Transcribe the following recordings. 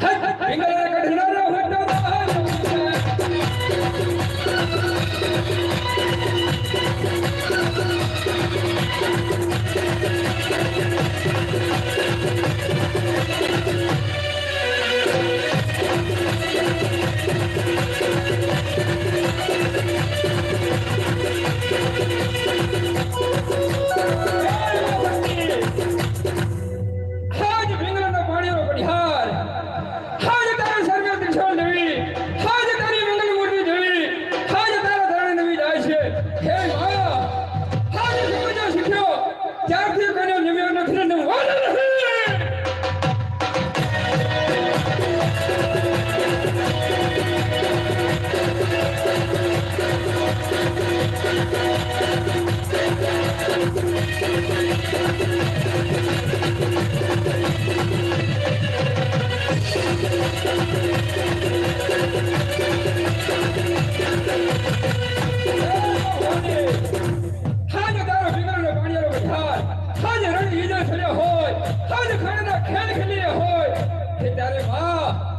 はい、はい。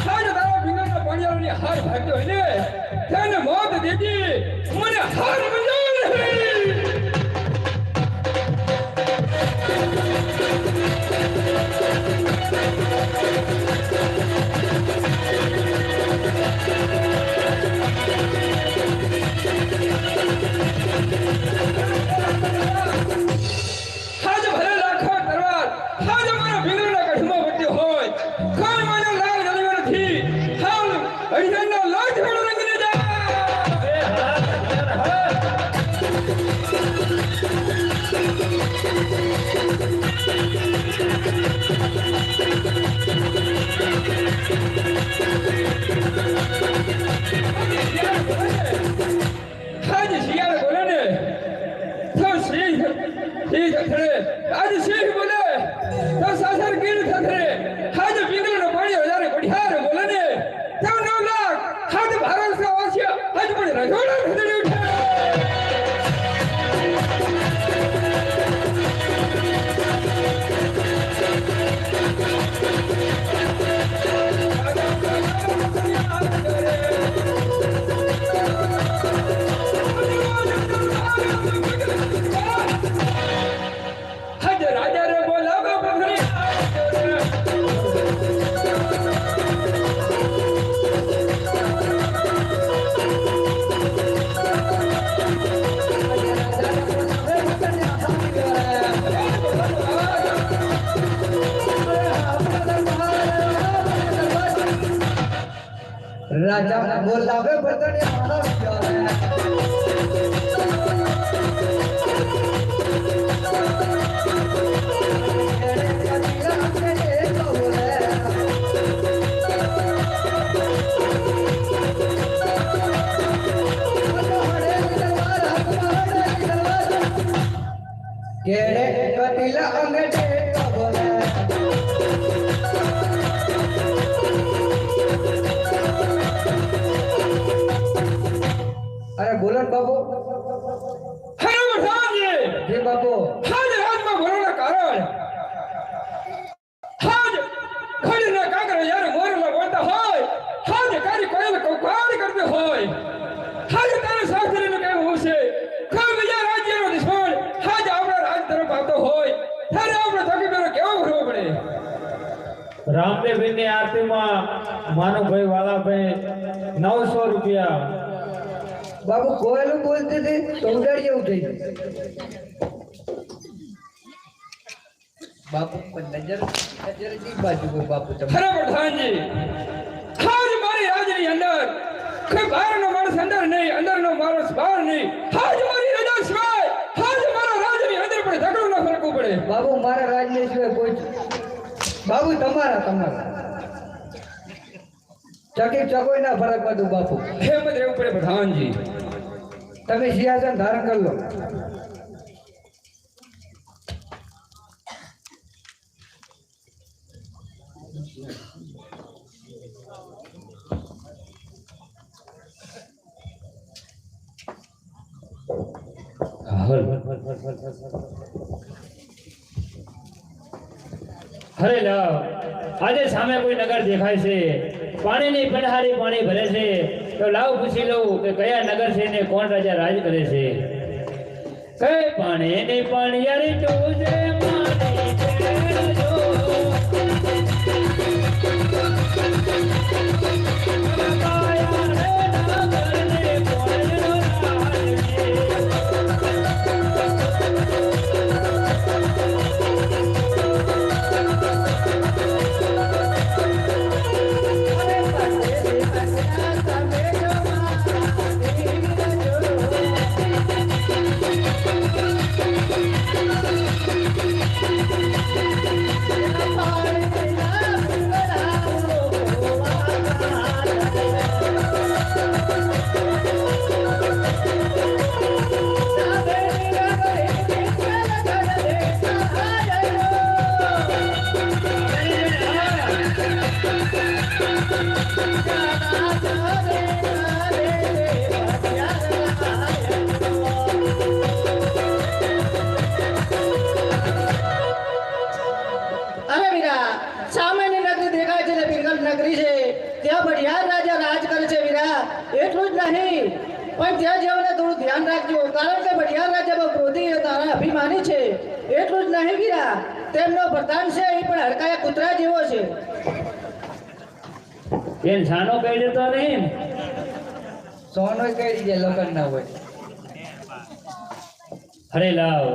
હાજ તારા પિંગલાના પાણીની હાર ભાગ્યો ને તેને મોત દેજી મને હાર મંજૂર નથી હાજ રાજા બોલાવે બધાને આનંદ જી બાબુ હાજ રાજમાં ભરવાના કારણ હાજ ખડીના કાંકરા જ્યારે મોરલા બોલતા હોય. હાજ કારી કોયલ કૌકાળ કરતી હોય. હાજ તારે શાસ્ત્રીનું કહેવું હોશે. કોઈ બીજા રાજ્યનો દુશ્મન હાજ આપણા રાજ તરફ આવતો હોય. ત્યારે આપણે તકીબેનો કેવો ભરવો પડે? રામદેવભાઈ ની આરતીમાં માનુભાઈ વાલાભાઈ નવસો રૂપિયા. બાબુ કોયલું બોલતી હતી? તો ઉડાડી જેવું થઈ ગયું. બાપુ પર નજર નજરની બાજુ કોઈ બાપુ તમે ખરા પ્રધાનજી હાજ મારી રાજની અંદર. કોઈ બહારનો માણસ અંદર નહીં અંદરનો માણસ બહાર નહીં. હાજ મારી રજા સિવાય હાજ મારા રાજની અંદર પણ ઝઘડો ન ફરકવું પડે. બાબુ મારા રાજને સિવાય કોઈ બાબુ તમારા તમારા. ચકી ચકોઈ ના ફરક બધું બાપુ. હેમત રહેવું પડે પ્રધાનજી તમે સિંહાસન ધારણ કરી લો. હરે લાવ આજે સામે કોઈ નગર દેખાય છે. પાણીની પંડારી પાણી ભરે છે. તો લાવ પૂછી લઉં કે કયા નગર છે ને કોણ રાજા રાજ કરે છે? કઈ પાણીની પાણી યારી મારી પણ ત્યાં જેઓને થોડું ધ્યાન રાખજો. કારણ કે બઢિયાર રાજા બહુ ક્રોધી તારા અભિમાની છે. એટલું જ નહીં વીરા. તેમનો પ્રધાન છે એ પણ હડકાયા કૂતરા જેવો છે. બેન છાનો કહી દેતો નહીં? સોનો કહી રીતે લગન ના હોય. અરે લાવ.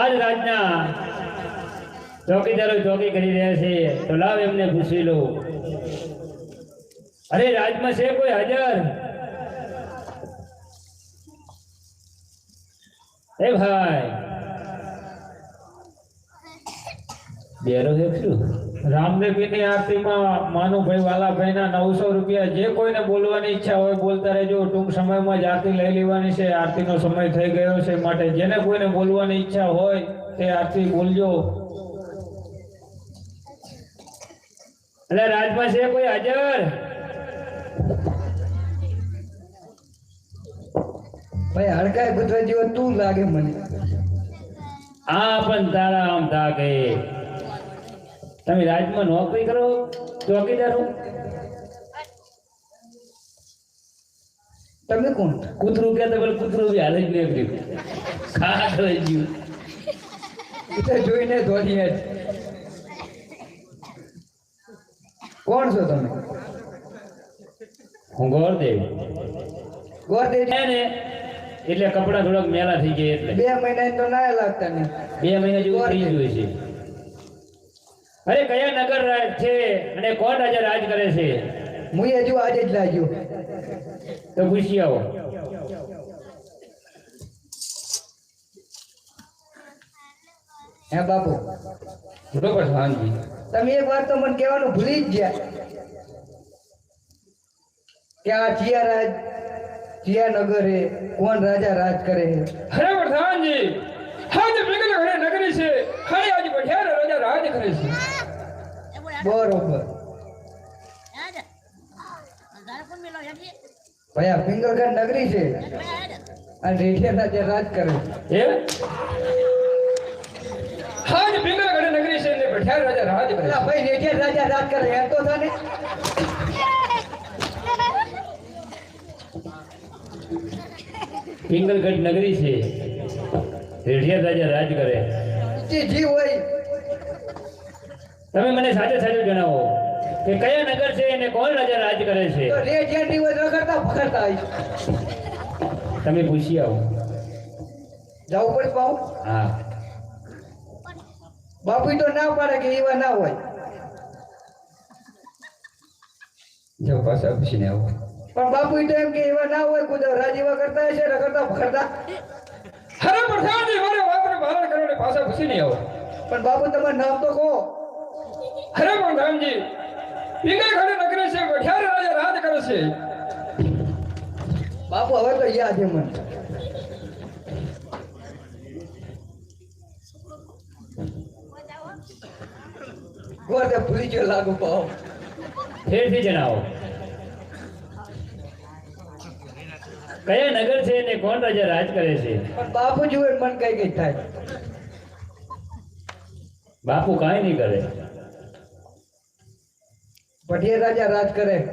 આજ રાજના ચોકીદારો ચોકી કરી રહ્યા છે તો લાવ એમને પૂછી લો અરે રાજમાં છે કોઈ હાજર? એ ભાઈ. બેરો હે શું રામદેવીની આરતીમાં માનુભાઈ વાલાભાઈના નવસો રૂપિયા જે કોઈને બોલવાની ઈચ્છા હોય બોલતા રહેજો. ટૂંક સમયમાં જ આરતી લઈ લેવાની છે. આરતીનો સમય થઈ ગયો છે. માટે જેને કોઈને બોલવાની ઈચ્છા હોય તે આરતી બોલજો. એટલે રાજમાં છે કોઈ હાજર? ભાઈ હડકાય કૂતરા જેવો તું લાગે મને. આ પણ તારા આમ થાકે. તમે રાજમાં નોકરી કરો ચોકીદારો તમે કોણ? કૂતરું કે તમે કૂતરું બી હાલ જ નીકળ્યું ખા થઈ ગયું. એ તો જોઈને ધોની કોણ છો તમે? હું ગોર દેવ ગોરદેજી ને એટલે કપડા થોડાક મેલા થઈ ગયા એટલે. બે મહિના તો ના લાગતા ને બે મહિના જેવું થઈ ગયું છે. અરે કયા નગર છે અને કોણ રાજા રાજ કરે છે? હું હજુ આજે જ લાગ્યું તો પૂછી આવો. હે બાપુ. બરોબર શાંતિ તમે એક વાર તો મને કહેવાનું ભૂલી જ ગયા. કે આ જીયા રાજ ચિયા નગર હે કોણ રાજા રાજ કરે હે હરે પ્રધાનજી હાજ પિંગલ ઘરે નગરી છે. ખાલી આજ બઢિયાર રાજા રાજ કરે છે. બરોબર. ભયા પિંગલગઢ નગરી છે? અને રેઠિયા રાજા રાજ કરે એ હાજ પિંગલ ઘરે નગરી છે એટલે બઢિયાર રાજા રાજ કરે ભાઈ રેઠિયા રાજા રાજ કરે એમ તો થાને. પિંગલગઢ નગરી છે. રેઢિયા રાજા રાજ કરે. જે જી હોય. તમે મને સાચે સાચું જણાવો કે કયા નગર છે અને કોણ રાજા રાજ કરે છે? ની હોય તમે પૂછી આવો. જવું પડે બાપુ? હા. બાપુ તો ના પાડે કે એવા ના હોય. જો પાછા પૂછીને આવો. પણ બાપુ તો એમ કે એવા ના હોય કુદ રાજીવા કરતા હશે કરતા કરતા હરે પ્રધાનજી મારે વાપરે ભારણ કરવાને પાછા નહીં આવો. પણ બાપુ તમારું નામ તો કહો. હરે પ્રધાનજી પિંગલ ઘરે નકરે છે બઢિયાર રાજા રાજ કરે છે. બાપુ હવે તો યાદ છે મને. ગોરદે ભૂલી ગયો લાગુ પાવ. ફેરથી જણાવો. કયા નગર છે અને કોણ રાજા રાજ કરે છે? પણ બાપુ જુએ મન કઈ કઈ થાય. બાપુ કાંઈ નહીં કરે. પઠિયા રાજા રાજ કરે.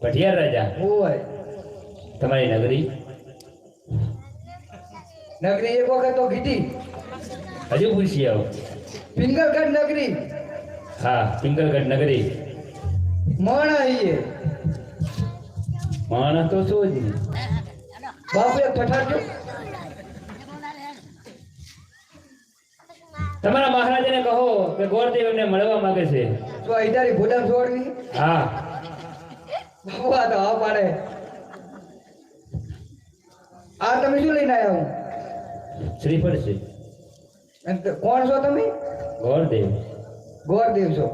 પઠિયા રાજા? હોય. તમારી નગરી? નગરી એક વખત તો કીધી. હજુ પૂછી આવો. પિંગલગઢ નગરી. હા પિંગલગઢ નગરી. મણ આવીએ માણસ તો શું જ નહીં બાપુ એક પઠાડજો તમારા મહારાજાને કહો કે ગોરદેવ એમને મળવા માંગે છે. તો અહીંયાથી ભૂડમ છોડવી હા. બાપુ આ તો હા પાડે. આ તમે શું લઈને આવ્યા હું? શ્રીફળ છે. કોણ છો તમે? ગોરદેવ. ગોરદેવ છો.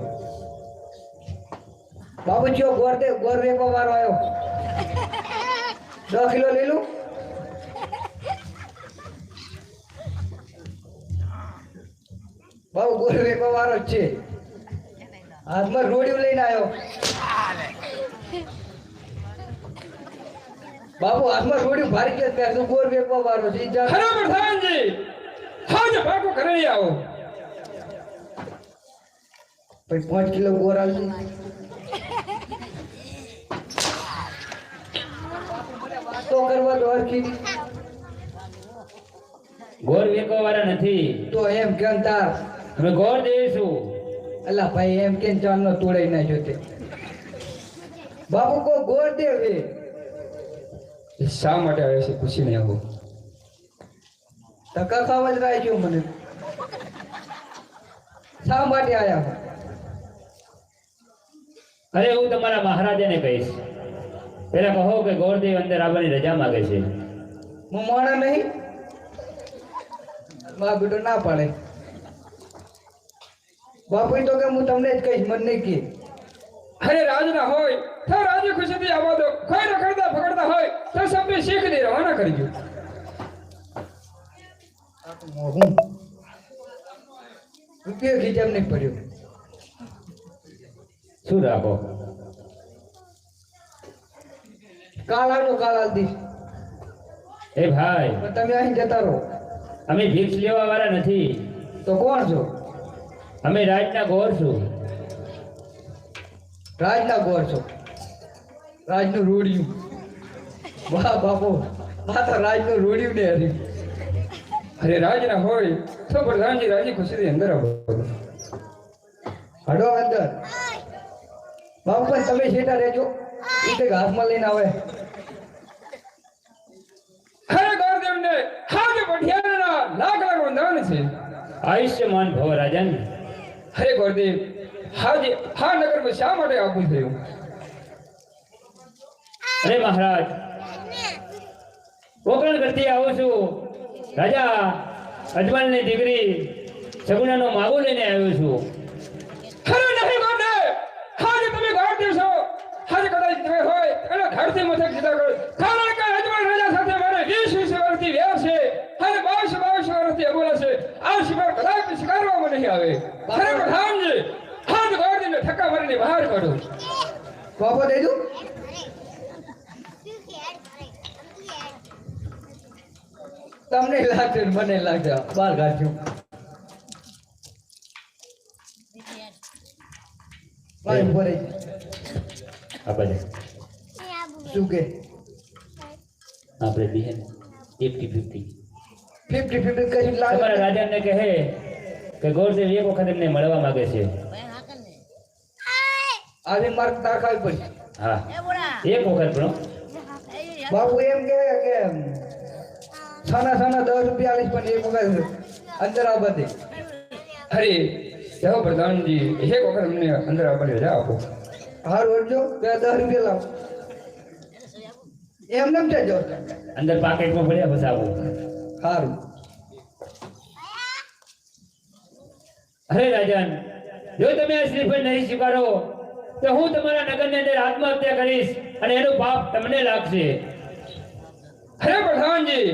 બાબુ જો ગોરદેવ ગોર વેપો વારો આવ્યો? દસ કિલો લઈ લઉં બાબુ ગોર વેપો વારો જ છે. હાથમાં રોડિયું લઈને આવ્યો. બાબુ હાથમાં રોડિયું ભારી કે ત્યાં તું ગોર વેપવા વારો છે. ખરો પ્રધાનજી હાજ ભાગો ઘરે આવો. પછી પાંચ કિલો ગોર આવશે તો કરવા તો હરખી. ગોર વેકવા વાળા નથી. તો એમ કેમ તાર? અમે અલા ભાઈ એમ કેમ તોડાઈ નાખ્યો જોતે બાપુ કો ગોર શા માટે આવે છે પૂછીને આવો. ધક્કા ખાવા જ રાખ્યો મને. શા માટે આવ્યા અરે હું તમારા મહારાજાને કહીશ. પેલા કહો કે ગોરદેવ અંદર આવવાની રજા માંગે છે હું માણા નહીં મારા બેટો ના પાડે બાપુ તો કે હું તમને જ કહીશ મને નહીં કે અરે રાજના હોય તો રાજી ખુશીથી આવવા દો કોઈ રખડતા ફકડતા હોય તો સબને શીખ દે રવાના કરજો રૂપિયો ખીચામ નહીં પડ્યો શું રાખો કાલ કાલ આલ દઈશ. એ ભાઈ તમે અહીં જતા રહો. અમે ભીક્ષ લેવા વાળા નથી. તો કોણ છો? અમે રાજના ગોર છું. રાજના ગોર છો. રાજનું રોડિયું. વાહ બાપો. આ તો રાજનું રોડિયું ને હરી. અરે રાજના હોય તો પ્રધાનજી રાજી ખુશીથી અંદર આવો. હડો અંદર. બાપુ પણ તમે છેટા રહેજો? એ કંઈક હાથમાં લઈને આવે. ખરેખર તેમને હાજ પઠિયાના લાખ લાખ વંદન છે. આયુષ્યમાન ભવ રાજાને. હરે ગોરદેવ હાજે હા નગરમાં શા માટે આવવું થયું અરે મહારાજ. કોકરણ કરતી આવું છું? રાજા અજમલની દીકરી સગુણાનો માગો લઈને આવ્યો છું અરે નહીં ગોરદેવ હાજ તમે ગોરદેવ છો હાજ કદાચ તમે એના મથક જતા કરો. કારણ કે અજમલ રાજા સાથે મારે વીસ વીસ વર્ષથી વ્યાર છે. અને બાવીસ બાવીસ વર્ષથી અબોલા છે. આ શિકાર કદાચ સ્વીકારવામાં નહીં આવે. અરે પ્રધાનજી હાથ ગોળીને ઠક્કા મારીને બહાર કાઢો. બાપો દઈ દઉં તમને લાગશે મને લાગશે બાર કાઢજો. ભાઈ શું કે? આપણે બેન ફિફ્ટી ફિફ્ટી ફિફ્ટી ફિફ્ટી કરી તમારા રાજાને કહે કે ગોરદેવ એક વખત એમને મળવા માંગે છે. આવી માર્ક દાખવી પડશે હા. એક વખત પણ બાપુ એમ કે કે સાના સાના દસ રૂપિયા આલીશ પણ એક વખત અંદર આ બધે. અરે જાઓ પ્રધાનજી એક વખત અમને અંદર આવવાની રજા આપો. હારું વળજો બે દસ રૂપિયા લાવો. એમ નમ છે જો અંદર પાકેટમાં પડ્યા બધા આવું. હારું. અરે રાજન જો તમે આ શ્રીફળ નહીં સ્વીકારો? તો હું તમારા નગરની અંદર આત્મહત્યા કરીશ અને એનું પાપ તમને લાગશે. અરે પ્રધાનજી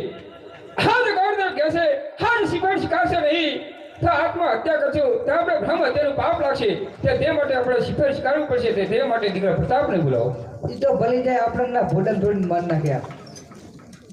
હાજ ગોરદેવ કહે છે હા શ્રીફળ શીખાશે નહીં. તો આત્મહત્યા કરશો તો આપણે બ્રહ્મ હત્યાનું પાપ લાગશે. તે તે માટે આપણે શિખર સ્વીકારવું પડશે તે તે માટે દીકરા પ્રતાપને બોલાવો. એ તો ભલી જાય આપણને ભોડન થોડી માર નાખ્યા